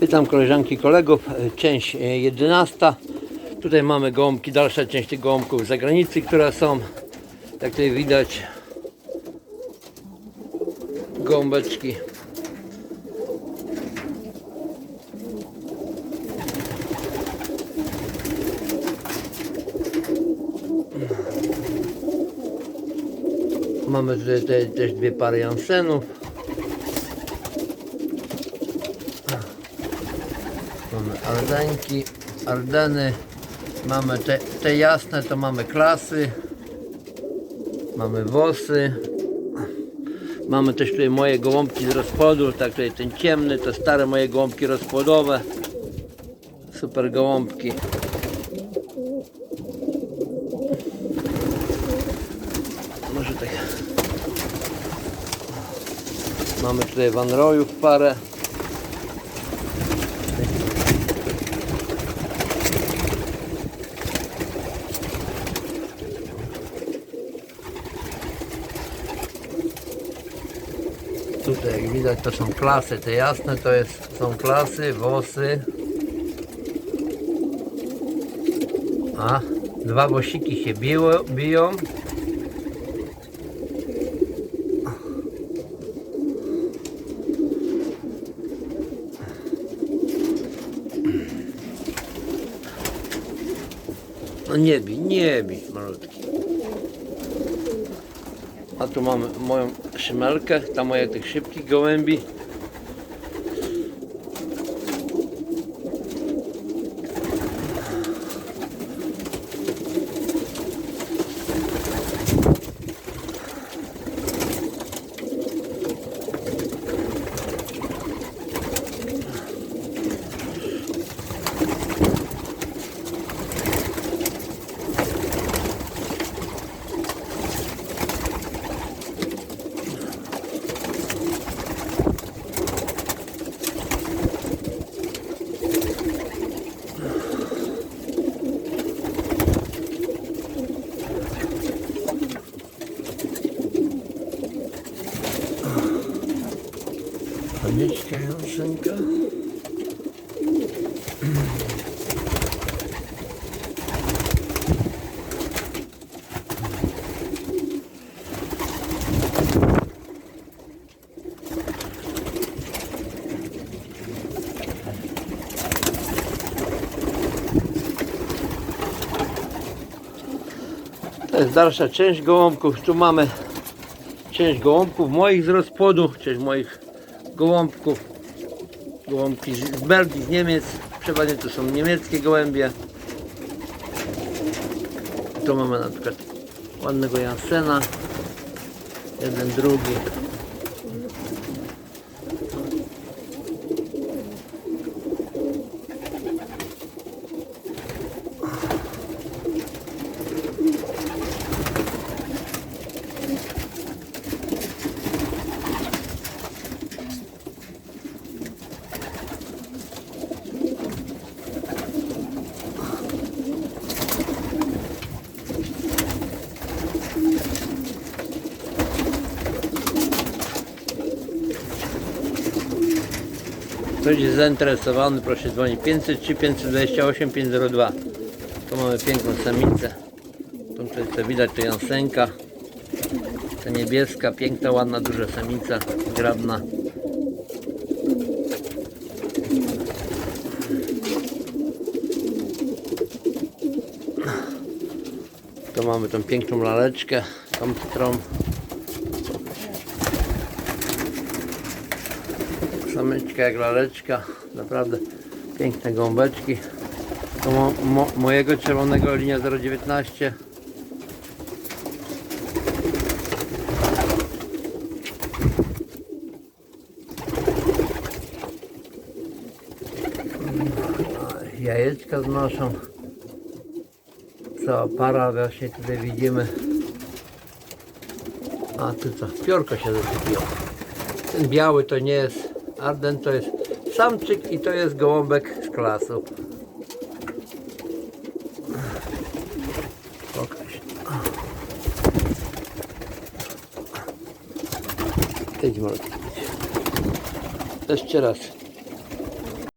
Witam koleżanki i kolegów. E, Część e, 11. Tutaj mamy gołąbki, dalsza część tych gołąbków z zagranicy, które są. Jak tutaj widać gołąbeczki. Mamy tutaj te, też dwie pary Jansenów. Mamy Ardenki, Ardeny. Mamy te, te jasne, to mamy klasy. Mamy wosy. Mamy też tutaj moje gołąbki z rozpłodu. Tak tutaj ten ciemny, to stare moje gołąbki rozpłodowe. Super gołąbki. Może tak. Mamy tutaj Van Royów parę. Jak widać to są klasy, te jasne to jest, są klasy, wosy. A, dwa wosiki się biło, biją. No nie bij, nie bij, malutki. A tu mamy moją szymelkę, ta moja tych szybkich gołębi. Panieczka Jansenka. To jest dalsza część gołąbków. Tu mamy część gołąbków moich z rozpłodu, część moich gołąbków. Gołąbki z Belgii, z Niemiec. Przeważnie to są niemieckie gołębie. Tu mamy na przykład ładnego Jansena. Jeden, drugi. Ktoś jest zainteresowany, proszę dzwonić 503 528 502. Tu mamy piękną samicę. Tu co widać to Jansenka. Ta niebieska, piękna, ładna, duża samica, grabna. Tu mamy tą piękną laleczkę, tą którą Samyczka jak laleczka, naprawdę piękne gąbeczki. To mo, mo, mojego czerwonego linia 019. Jajeczka znoszą. Cała para właśnie tutaj widzimy. A tu co? Piórko się zaczepiło. Ten biały to nie jest Arden, to jest samczyk i to jest gołąbek z klasu. Pokaż. Idź malutki. Jeszcze raz.